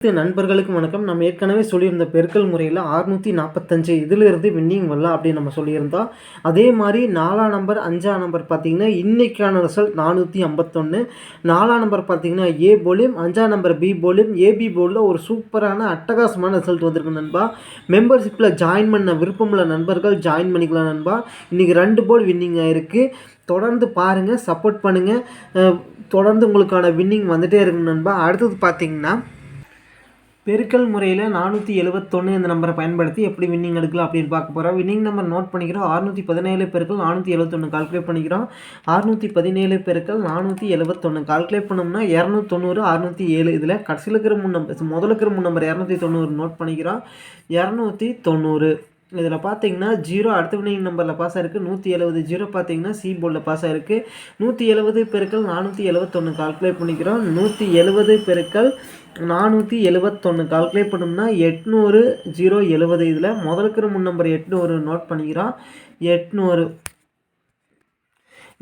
அனைத்து நண்பர்களுக்கும் வணக்கம். நம்ம ஏற்கனவே சொல்லியிருந்த பெருக்கல் முறையில் அறுநூற்றி நாற்பத்தஞ்சு இதிலிருந்து வின்னிங் வரலாம் அப்படின்னு நம்ம சொல்லியிருந்தோம். அதே மாதிரி நாலாம் நம்பர் அஞ்சாம் நம்பர் பார்த்தீங்கன்னா இன்றைக்கான ரிசல்ட் நானூற்றி ஐம்பத்தொன்று நாலாம் நம்பர் பார்த்தீங்கன்னா ஏ போலியும் அஞ்சாம் நம்பர் பி போலியும் ஏபி போலில் ஒரு சூப்பரான அட்டகாசமான ரிசல்ட் வந்திருக்கு நண்பா. மெம்பர்ஷிப்பில் ஜாயின் பண்ண விருப்பமுள்ள நண்பர்கள் ஜாயின் பண்ணிக்கலாம் நண்பா. இன்றைக்கி ரெண்டு போல் வின்னிங் ஆகிருக்கு தொடர்ந்து பாருங்கள் சப்போர்ட் பண்ணுங்கள் தொடர்ந்து உங்களுக்கான வின்னிங் வந்துட்டே இருக்குங்க நண்பா. அடுத்தது பார்த்திங்கன்னா பெருக்கல் முறையில் நானூற்றி எழுபத்தொன்று இந்த நம்பரை பயன்படுத்தி எப்படி வின்னிங் எடுக்கலாம் அப்படின்னு பார்க்க போகிறோம் வின்னிங் நம்பர் நோட் பண்ணிக்கிறோம். அறுநூற்றி பதினேழு பெருக்கள் நானூற்றி எழுபத்தொன்று கால்குலேட் பண்ணிக்கிறோம். அறுநூற்றி பதினேழு பெருக்கள் நானூற்றி எழுபத்தொன்று கால்குலேட் பண்ணோம்னா இரநூத்தொண்ணூறு அறுநூற்றி ஏழு. இதில் கடைசியில் இருக்கிற மூணு நம்பர் முதல்ல இருக்கிற மூணு நம்பர் இரநூத்தி தொண்ணூறு நோட் பண்ணிக்கிறோம். இரநூத்தி தொண்ணூறு. இதில் பார்த்தீங்கன்னா ஜீரோ அடுத்த வினிங் நம்பரில் பாஸ் ஆயிருக்கு. நூற்றி எழுபது ஜீரோ பார்த்தீங்கன்னா சி போர்டில் பாஸ் ஆயிருக்கு. நூற்றி எழுபது பெருக்கள் நானூற்றி எழுபத்தொன்று கால்குலேட் பண்ணிக்கிறோம். நூற்றி எழுபது பெருக்கள் நானூற்றி எழுபத்தொன்று கால்குலேட் பண்ணோம்னா எட்நூறு ஜீரோ எழுபது இதில். முதலுக்கிற முன் நம்பர் எட்நூறு நோட் பண்ணிக்கிறோம். எட்நூறு.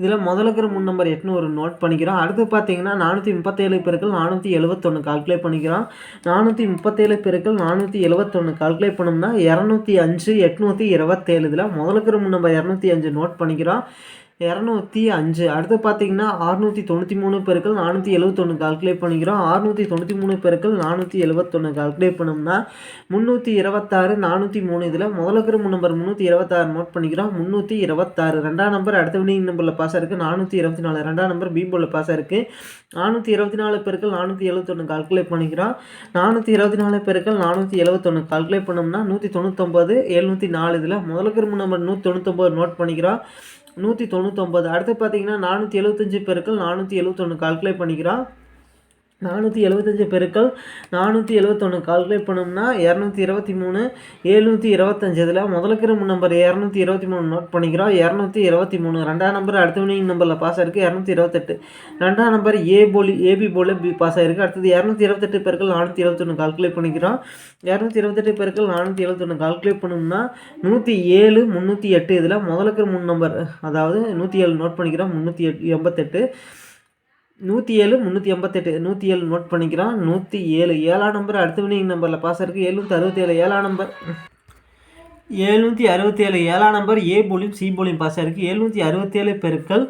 இதில் முதல்ல இருக்கிற முன் நம்பர் எட்நூறு நோட் பண்ணிக்கிறோம். அடுத்து பார்த்தீங்கன்னா நானூற்றி முப்பத்தேழு பெருக்கள் நானூற்றி எழுபத்தொன்று கால்குலேட் பண்ணிக்கிறோம். நானூற்றி முப்பத்தேழு பெருக்கள் நானூற்றி எழுபத்தொன்று கால்குலேட் பண்ணோம்னா இரநூத்தி அஞ்சு எட்நூற்றி இருபத்தேழு இதில் முதல்ல இருக்கிற முன் நம்பர் இரநூத்தி அஞ்சு நோட் பண்ணிக்கிறோம். இரநூத்தி அஞ்சு. அடுத்து பார்த்தீங்கன்னா அறுநூற்றி தொண்ணூற்றி மூணு பெருக்கள் நானூற்றி எழுபத்தொன்று கால்குலேட் பண்ணிக்கிறோம். அறுநூற்றி தொண்ணூற்றி மூணு பெருக்கள் நானூற்றி எழுபத்தொன்று கால்குலேட் பண்ணோம்னா முந்நூற்றி இருபத்தாறு நானூற்றி மூணு. இதில் முதல்ல இருக்கிற நம்பர் முந்நூற்றி இருபத்தாறு நோட் பண்ணிக்கிறோம். முந்நூற்றி இருபத்தாறு. ரெண்டாம் நம்பர் அடுத்த வினிங் நம்பரில் பாஸ் இருக்குது நானூற்றி இருபத்தி நாலு. ரெண்டாம் நம்பர் பி போர்டில் பாஸ் இருக்குது நானூற்றி இருபத்தி நாலு பெருக்கள் நானூற்றி எழுவத்தொன்று கால்குலேட் பண்ணிக்கிறோம். நானூற்றி இருபத்தி நாலு பெருக்கள் நானூற்றி எழுபத்தொன்று கால்குலேட் பண்ணோம்னா நூற்றி தொண்ணூத்தொம்பது எழுநூற்றி நாலு. இதில் முதல்ல இருக்கிற நம்பர் நூற்றி தொண்ணூத்தொம்பது நோட் பண்ணிக்கிறோம். நூற்றி தொண்ணூற்றொம்பது அடுத்து பார்த்தீங்கன்னா நானூற்றி எழுபத்தஞ்சி பேருக்கு நானூற்றி எழுபத்தொன்று கால்குலேட் பண்ணிக்கிறோம். நானூற்றி எழுபத்தஞ்சி பெருக்கள் நானூற்றி எழுபத்தொன்று கால்குலேட் பண்ணோம்னா இரநூத்தி இருபத்தி மூணு எழுநூற்றி இருபத்தஞ்சி. இதில் முதலுக்கிற நம்பர் இரநூத்தி இருபத்தி மூணு நோட் பண்ணிக்கிறோம். இரநூத்தி இருபத்தி மூணு. ரெண்டாம் நம்பர் அடுத்த வினிங் நம்பரில் பாஸ் ஆயிருக்கு. இரநூத்தி இருபத்தெட்டு. ரெண்டாம் நம்பர் ஏ போலி ஏபி போல பி பாஸ் ஆயிருக்கு. அடுத்தது இரநூத்தி இருபத்தெட்டு பெருக்கள் நானூற்றி இருபத்தொன்று கால்குலேட் பண்ணிக்கிறோம். இரநூத்தி இருபத்தெட்டு பெருக்கள் நானூற்றி எழுபத்தொன்று கால்குலேட் பண்ணோம்னா நூற்றி ஏழு முந்நூற்றி எட்டு. இதில் முதலுக்கிற மூணு நம்பர் அதாவது நூற்றி ஏழு நோட் பண்ணிக்கிறோம். முந்நூற்றி எட்டு எண்பத்தெட்டு. நூற்றி ஏழு முந்நூற்றி எண்பத்தெட்டு நூற்றி ஏழு நோட் பண்ணிக்கிறோம். நூற்றி ஏழு ஏழாம் நம்பர் அடுத்த வினிங் நம்பரில் பாஸ் இருக்குது எழுநூற்றி அறுபத்தேழு ஏழாம் நம்பர் எழுநூற்றி அறுபத்தேழு ஏழாம் நம்பர் ஏ போலியும் சி போலியும் பாஸ் இருக்குது எழுநூற்றி அறுபத்தேழு பெருக்கள்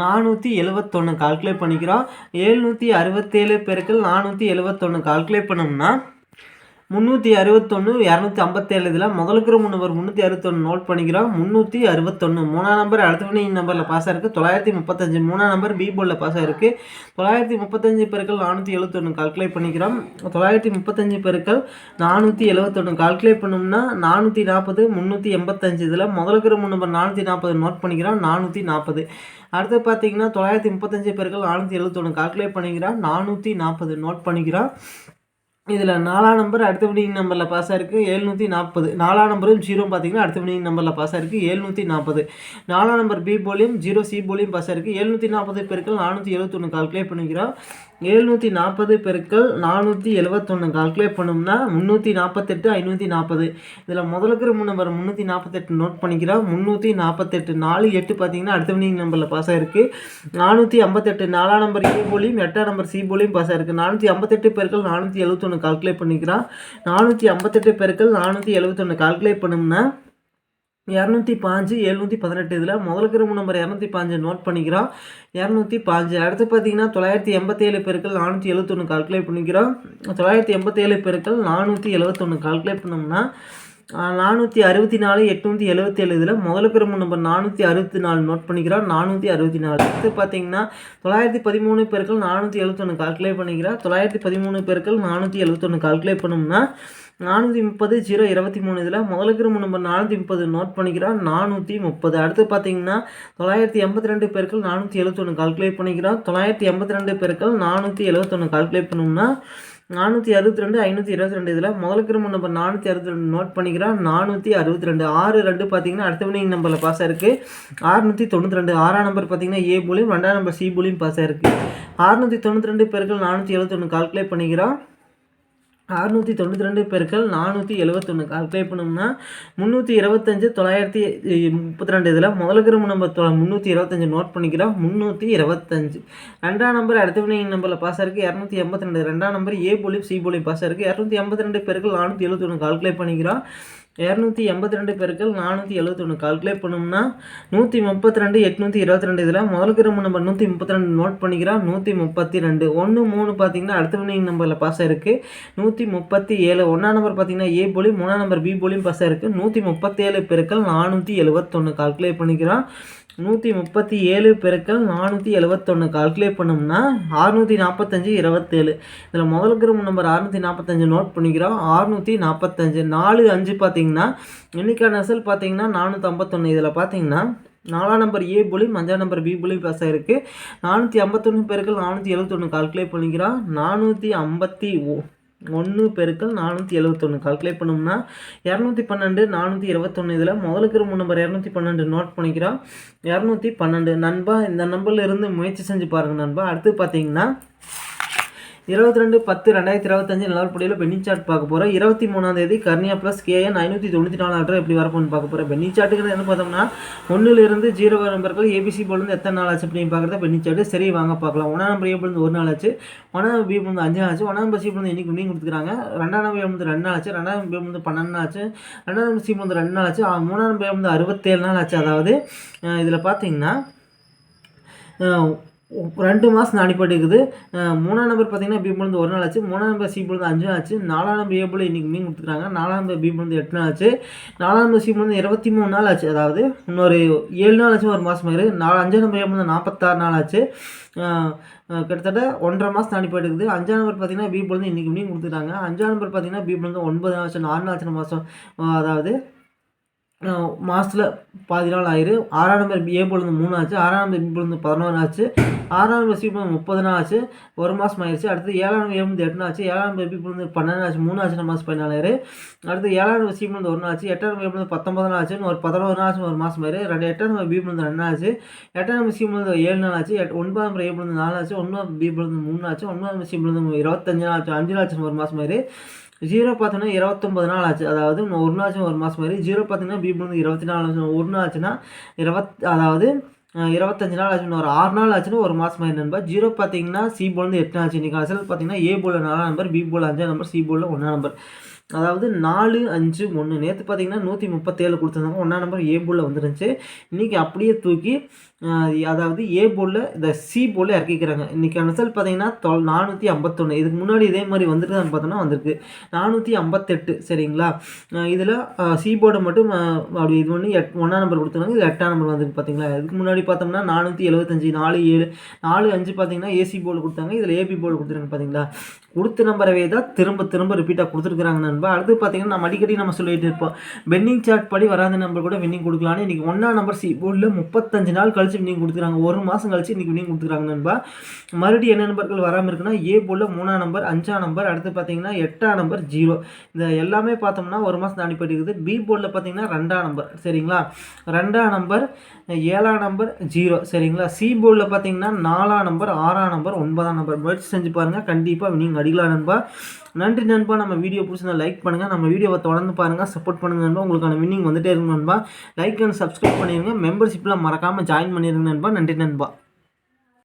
நானூற்றி எழுவத்தொன்று கால்குலேட் பண்ணிக்கிறோம். எழுநூற்றி அறுபத்தேழு பெருக்கள் நானூற்றி எழுவத்தொன்று கால்குலேட் பண்ணோம்னா முந்நூற்றி அறுபத்தொன்று இரநூத்தி ஐம்பத்தேழு இதில் முதலுக்கிற மூணு நம்பர் முந்நூற்றி அறுபத்தொன்று நோட் பண்ணிக்கிறோம். முந்நூற்றி அறுபத்தொன்று மூணாம் நம்பர் அடுத்த வினிங் நம்பரில் பாஸ் ஆயிருக்கு தொள்ளாயிரத்தி முப்பத்தஞ்சு மூணாம் நம்பர் பி போர்டில் பாஸ் ஆயிருக்கு தொள்ளாயிரத்தி முப்பத்தஞ்சு பெருக்கள் நானூற்றி எழுபத்தொன்று கால்குலேட் பண்ணிக்கிறோம். தொள்ளாயிரத்தி முப்பத்தஞ்சு பெருக்கள் நானூற்றி எழுபத்தொன்று கால்குலேட் பண்ணோம்னா நானூற்றி நாற்பது முந்நூற்றி எண்பத்தஞ்சு இதில் முதலுக்கிற மூணு நம்பர் நானூற்றி நாற்பது நோட் பண்ணிக்கிறோம். நானூற்றி நாற்பது அடுத்து பார்த்தீங்கன்னா தொள்ளாயிரத்தி முப்பத்தஞ்சு பெருக்கள் நானூற்றி எழுபத்தொன்று கால்குலேட் பண்ணிக்கிறோம். நானூற்றி நாற்பது நோட் பண்ணிக்கிறோம். இதில் நாலாம் நம்பர் அடுத்த வினிங் நம்பரில் பாஸ் ஆயிருக்கு எழுநூற்றி நாற்பது. நாலாம் நம்பரும் ஜீரோ பார்த்தீங்கன்னா அடுத்த வினிங் நம்பரில் பாஸ் ஆயிருக்கு எழுநூற்றி நாற்பது. நாலாம் நம்பர் பி போலியும் ஜீரோ சி போலியும் பாஸ் ஆயிருக்கு. எழுநூற்றி நாற்பது பெருக்கள் நானூற்றி எழுபத்தொன்று கால்குலேட் பண்ணிக்கிறோம். எழுநூற்றி நாற்பது பெருக்கள் நானூற்றி எழுபத்தொன்று கால்குலேட் பண்ணோம்னா முந்நூற்றி நாற்பத்தெட்டு ஐநூற்றி நாற்பது. இதில் முதல்ல இருக்கிற மூணு நம்பர் முந்நூற்றி நாற்பத்தெட்டு நோட் பண்ணிக்கிறோம். முந்நூற்றி நாற்பத்தெட்டு நாலு எட்டு பார்த்தீங்கன்னா அடுத்த வினிங் நம்பரில் பாஸ் ஆயிருக்கு. நானூற்றி ஐம்பத்தெட்டு நாலாம் நம்பர் ஏ போலியும் எட்டாம் நம்பர் சி போலியும் பாஸ் ஆயிருக்கு. நானூற்றி ஐம்பத்தெட்டு பெருக்கள் நானூற்றி எழுபத்தொன்று கால்குலேட் பண்ணிக்கிறான். நானூற்றி ஐம்பத்தெட்டு பெருக்கள் நானூற்றி எழுபத்தொன்று கால்குலேட் பண்ணோம்னா இரநூத்தி பாஞ்சு எழுநூற்றி பதினெட்டு இதில் முதல் கிரும நம்பர் இரநூத்தி பாஞ்சு நோட் பண்ணிக்கிறோம் இரநூத்தி பாஞ்சு. அடுத்து பார்த்தீங்கன்னா தொள்ளாயிரத்தி எண்பத்தேழு பெருக்கள் நானூற்றி எழுபத்தொன்று கால்குலேட் பண்ணிக்கிறோம் தொள்ளாயிரத்தி எண்பத்தேழு பெருக்கள் நானூற்றி எழுபத்தொன்று கால்குலேட் பண்ணோம்னா நானூற்றி அறுபத்தி நாலு எட்நூற்றி எழுபத்தேழு இதில் முதல் கிரும நம்பர் நானூற்றி அறுபத்தி நாலு நோட் பண்ணிக்கிறோம் நானூற்றி அறுபத்தி நாலு. அடுத்து பார்த்தீங்கன்னா தொள்ளாயிரத்தி பதிமூணு பேருக்கள் நானூற்றி எழுபத்தொன்று கால்குலேட் பண்ணிக்கிறா தொள்ளாயிரத்தி பதிமூணு பேருக்கள் நானூற்றி எழுபத்தொன்று கால்குலேட் பண்ணோம்னா நானூற்றி முப்பது ஜீரோ இருபத்தி மூணு இதில் முதலுக்கு நம்பர் நானூற்றி முப்பது நோட் பண்ணிக்கிறோம் நானூற்றி முப்பது. அடுத்து பார்த்தீங்கன்னா தொள்ளாயிரத்தி எண்பத்தி ரெண்டு பேருக்கள் நானூற்றி எழுபத்தொன்று கால்குலேட் பண்ணிக்கிறோம் தொள்ளாயிரத்தி எண்பத்தி ரெண்டு பேருக்கள் நானூற்றி எழுபத்தொன்று கால்குலேட் பண்ணோம்னா நானூற்றி அறுபத்தி ரெண்டு ஐநூற்றி இருபத்தி ரெண்டு. இதில் முதலுக்கு நம்பர் நானூற்றி அறுபத்தி ரெண்டு. நோட் பண்ணிக்கிறோம் நானூற்றி அறுபத்தி ரெண்டு. ஆறு ரெண்டு பார்த்தீங்கன்னா அடுத்த வினிங் நம்பரில் பாஸ் ஆயிருக்கு. ஆறுநூற்றி தொண்ணூற்றி ரெண்டு. ஆறாம் நம்பர் பார்த்தீங்கன்னா ஏ போலியும் ரெண்டாம் நம்பர் சி போலியும் பாஸ் ஆயிருக்கு. ஆறுநூற்றி தொண்ணூற்றி ரெண்டு பேருக்கு நானூற்றி எழுபத்தொன்று கால்குலேட் பண்ணிக்கிறோம். அறுநூற்றி தொண்ணூற்றி ரெண்டு பெருக்கள் நானூற்றி எழுவத்தொன்று கால்குலேட் பண்ணோம்னா முந்நூற்றி இருபத்தஞ்சு தொள்ளாயிரத்தி முப்பத்தி ரெண்டு இதில் முதலுக்கிற நம்பர் தொ முந்நூற்றி இருபத்தஞ்சு நோட் பண்ணிக்கிறோம். முந்நூற்றி இருபத்தஞ்சு. ரெண்டாம் நம்பர் அடுத்த நம்பரில் பாஸ் இருக்குது இரநூத்தி எண்பத்தி ரெண்டு ரெண்டாம் நம்பர் ஏ போலியும் சி போலியும் பாஸ் இருக்குது இரநூத்தி எண்பத்தி ரெண்டு பெருக்கள் நானூற்றி எழுபத்தொன்று கால்குலேட் பண்ணிக்கிறோம். இரநூத்தி எண்பத்தி ரெண்டு பெருக்கள் நானூற்றி எழுபத்தொன்று கால்குலேட் பண்ணோம்னா நூற்றி முப்பத்தி ரெண்டு எட்நூற்றி இருபத்தி ரெண்டு இதில் முதல் கிரம நம்பர் நூற்றி முப்பத்தி ரெண்டு நோட் பண்ணிக்கிறோம் நூற்றி முப்பத்தி ரெண்டு. ஒன்று மூணு பார்த்தீங்கன்னா அடுத்த வினிங் நம்பரில் பாஸ் இருக்குது நூற்றி முப்பத்தி ஏழு ஒன்றாம் நம்பர் பார்த்தீங்கன்னா ஏ போலி மூணாம் நம்பர் பி போலியும் பாஸ் இருக்குது நூற்றி முப்பத்தேழு பெருக்கள் நானூற்றி எழுபத்தொன்று கால்குலேட் பண்ணிக்கிறோம் நூற்றி முப்பத்தி ஏழு பெருக்கள் நானூற்றி எழுவத்தொன்று கால்குலேட் பண்ணோம்னா ஆறுநூற்றி நாற்பத்தஞ்சு இருபத்தேழு. இதில் முதல் கிரம நம்பர் அறுநூற்றி நாற்பத்தஞ்சு நோட் பண்ணிக்கிறோம். ஆறுநூற்றி நாற்பத்தஞ்சு நாலு அஞ்சு பார்த்தீங்கன்னா இன்னைக்கான ரிசல்ட் பார்த்தீங்கன்னா நானூற்றி ஐம்பத்தொன்று இதில் பார்த்தீங்கன்னா நாலாம் நம்பர் ஏ புலியும் அஞ்சாம் நம்பர் பி புலியும் பேச இருக்குது நானூற்றி ஐம்பத்தொன்று பேருக்கு நானூற்றி எழுபத்தொன்று கால்குலேட் பண்ணிக்கிறான் நானூற்றி ஐம்பத்தி ஓ ஒன்று பெருக்கள் நானூற்றி எழுபத்தொன்று கால்குலேட் பண்ணோம்னா இரநூத்தி பன்னெண்டு நானூற்றி இருபத்தொன்று இதில் முதலுக்கு மூணு நம்பர் இரநூத்தி பன்னெண்டு நோட் பண்ணிக்கிறோம். இரநூத்தி பன்னெண்டு. நண்பா இந்த நம்பர்லேருந்து முயற்சி செஞ்சு பாருங்கள் நண்பா. அடுத்து பார்த்தீங்கன்னா இருபத்தி ரெண்டு பத்து ரெண்டாயிரத்தி இருபத்தஞ்சு நிலவரப்படியில் பென்னி சார்ட் பார்க்க போகிறோம் இருபத்தி மூணாம் தேதி கர்னியா ப்ளஸ் கேஎன் ஐநூற்றி தொண்ணூற்றி நாலு ஆர்டர் எப்படி வரப்போன்னு பார்க்க போகிறோம் பென்னி சார்ட்டுங்கிறது என்ன பார்த்தோம்னா ஒன்றுலேருந்து ஜீரோ நம்பர்கள் ஏபிசி போலேருந்து எத்தனை நாள் ஆச்சு அப்படின்னு பார்க்குறத பென்னி சார்ட்டு. சரி வாங்க பார்க்கலாம். ஒன்றாம் நம்பர் ஏ ஒரு நாள் ஆச்சு. ஒன்றாம் நம்பர் பி போலேருந்து அஞ்சு ஆச்சு. ஒன்றாம் நம்பர் சி இன்றைக்கி இன்னைக்கு கொடுத்துருக்காங்க. ரெண்டாம் நம்பர் ஏ ரெண்டு நாள் ஆச்சு. ரெண்டாம் நம்பர் பி வந்து பன்னெண்டு நாள் ஆச்சு. ரெண்டாம் நம்பர் சி போலேருந்து ரெண்டு நாள் ஆச்சு. மூணாம் நம்பர் வந்து அறுபத்தேழு நாள் ஆச்சு. அதாவது இதில் பார்த்தீங்கன்னா ரெண்டு மாதம் அடிப்படை இருக்குது மூணாம் நம்பர் பார்த்தீங்கன்னா பி பிளந்து ஒரு நாள் ஆச்சு. மூணாம் நம்பர் சி பிளந்து அஞ்சு ஆச்சு. நாலாம் நம்பர் ஏ பிள்ளை இன்றைக்கி மீன் கொடுத்துருக்காங்க நாலாம் நம்பர் பி பிளந்து எட்டு நாள் ஆச்சு. நாலாம் நம்பர் சி பிளந்து இருபத்தி மூணு நாள் ஆச்சு. அதாவது இன்னொரு ஏழு நாள் ஆச்சு ஒரு மாதம் ஆயிரு நாலு அஞ்சாம் நம்பர் ஏ பிளந்து நாற்பத்தாறு நாள் ஆச்சு. கிட்டத்தட்ட ஒன்றரை மாதம் தாண்டி இருக்குது அஞ்சாம் நம்பர் பார்த்தீங்கன்னா பி பிளந்து இன்றைக்கி மீன் கொடுத்துருக்காங்க அஞ்சாம் நம்பர் பார்த்தீங்கன்னா பி பிளந்து ஒன்பது நாள் ஆச்சு. நாலு நாள் ஆச்சு மாதம் அதாவது மாதத்தில் பாதி நாள் ஆயிரு. ஆறாம் நம்பர் ஏ பொழுது மூணு ஆச்சு. ஆறாம் நம்பர் பி பொழுது பதினோரு ஆச்சு. ஆறாம் நம்பர் சி பொழுது முப்பது நாள் ஆச்சு. ஒரு மாதம் ஆயிடுச்சு அடுத்து ஏழாம் நம்பர் ஏ எட்டு ஆச்சு. ஏழாம் நம்பர் பி பொழுது பன்னெண்டு ஆச்சு. மூணு ஆச்சு மாதம் பதினாலாயிரு அடுத்து ஏழாம் நம்பர் சி பொழுது ஒரு நாள் ஆச்சு. எட்டாம் நம்பர் ஏ பொழுது பத்தொம்பது நாள் ஆச்சு ஒரு பதினோரு நாள் ஆச்சு ஒரு மாதம் ஆயிரு. ரெண்டு எட்டாம் நம்பர் பி பொழுது ரெண்டு ஆச்சு. எட்டாம் நம்பர் சி பொழுது ஏழு நாள் ஆச்சு. எட் ஒன்பதாம் நம்பர் ஏ பொழுது நாலு ஆச்சு. ஒன்பதாம் பி பொழுது மூணு ஆச்சு. ஒன்பதாம் நம்பர் சி பொழுது இருபத்தஞ்சு நாள் ஆச்சு. அஞ்சு நாள் ஆச்சு ஒரு மாதம் ஆயிரு. ஜீரோ பார்த்தோன்னா இருபத்தொம்பது நாள் ஆச்சு. அதாவது ஒரு நாள் ஒரு மாதம் மாதிரி ஜீரோ பார்த்தீங்கன்னா பி வந்து இருபத்தி நாலு ஒரு நாள் ஆச்சுன்னா இருபத் அதாவது இருபத்தஞ்சு நாள் ஆச்சுன்னு ஒரு ஆறு நாள் ஆச்சுன்னா ஒரு மாதம் மாதிரி நண்பர் ஜீரோ பார்த்தீங்கன்னா சி போல் வந்து எட்டு ஆச்சு. இன்றைக்கி அசல் பார்த்தீங்கன்னா ஏ போல் நாலாம் நம்பர் பி போல் அஞ்சாம் நம்பர் சி போலில் ஒன்றாம் நம்பர் அதாவது நாலு அஞ்சு ஒன்று நேற்று பார்த்தீங்கன்னா நூற்றி முப்பத்தேழு கொடுத்துருந்தாங்க. ஒன்றா நம்பர் ஏ போலில் வந்துருந்துச்சு. இன்றைக்கி அப்படியே தூக்கி அதாவது ஏ போலில் இந்த சி போலில் இறக்கிக்கிறாங்க. இன்றைக்கி ரிசல்ட் பார்த்தீங்கன்னா தொ நானூற்றி ஐம்பத்தொன்று இதுக்கு முன்னாடி இதே மாதிரி வந்துருக்குதான்னு பார்த்தோன்னா வந்திருக்கு. நானூற்றி ஐம்பத்தெட்டு சரிங்களா? இதில் சி போர்டை மட்டும் அப்படி இது பண்ணி எட் ஒன்றாம் நம்பர் கொடுத்துருக்காங்க. இது எட்டாம் நம்பர் வந்துருக்கு பார்த்தீங்களா? இதுக்கு முன்னாடி பார்த்தோம்னா நானூற்றி எழுபத்தஞ்சி நாலு ஏழு. நாலு அஞ்சு பார்த்தீங்கன்னா ஏசி போர்டு கொடுத்தாங்க. இதில் ஏபி போர்டு கொடுத்துருக்காங்க பார்த்தீங்களா? கொடுத்த நம்பரவே தான் திரும்ப திரும்ப ரிப்பீட்டாக கொடுத்துருக்குறாங்க நண்பா. அடுத்து பார்த்தீங்கன்னா நம்ம அடிக்கடி நம்ம சொல்லிட்டு இருப்போம். பென்னிங் சார்ட் படி வராத நம்பர் கூட வின்னிங் கொடுக்கலான்னு. இன்றைக்கி ஒன்றா நம்பர் சி போர்டில் முப்பத்தஞ்சு நாள் கழிச்சு வின்னிங் கொடுத்துருக்காங்க ஒரு மாதம் கழிச்சு இன்றைக்கி வின்னிங் கொடுத்துருக்காங்க நண்பா. மறுபடியும் என்ன நம்பர்கள் வராமல் இருக்குன்னா ஏ போர்டில் மூணாம் நம்பர் அஞ்சாம் நம்பர் அடுத்து பார்த்தீங்கன்னா எட்டாம் நம்பர் ஜீரோ இந்த எல்லாமே பார்த்தோம்னா ஒரு மாதம் தாண்டி போயிட்டு பி போர்டில் பார்த்தீங்கன்னா ரெண்டாம் நம்பர் சரிங்களா? ரெண்டாம் நம்பர் ஏழாம் நம்பர் ஜீரோ சரிங்களா? சி போர்டில் பார்த்தீங்கன்னா நாலாம் நம்பர் ஆறாம் நம்பர் ஒன்பதாம் நம்பர் முயற்சி செஞ்சு பாருங்கள் கண்டிப்பாக வினிங் அடிக்கலாம் நண்பா. நன்றி நண்பா. நம்ம வீடியோ பிடிச்சிருந்தா லைக் பண்ணுங்கள் நம்ம வீடியோவை தொடர்ந்து பாருங்கள் சப்போர்ட் பண்ணுங்கள் நண்பா. உங்களுக்கான வின்னிங் வந்துட்டே இருக்கும் நண்பா. லைக் அண்ட் சப்ஸ்கிரைப் பண்ணிடுங்க மெம்பர்ஷிப்பில் மறக்காமல் ஜாயின் பண்ணிடுங்க நண்பா. நன்றி நண்பா.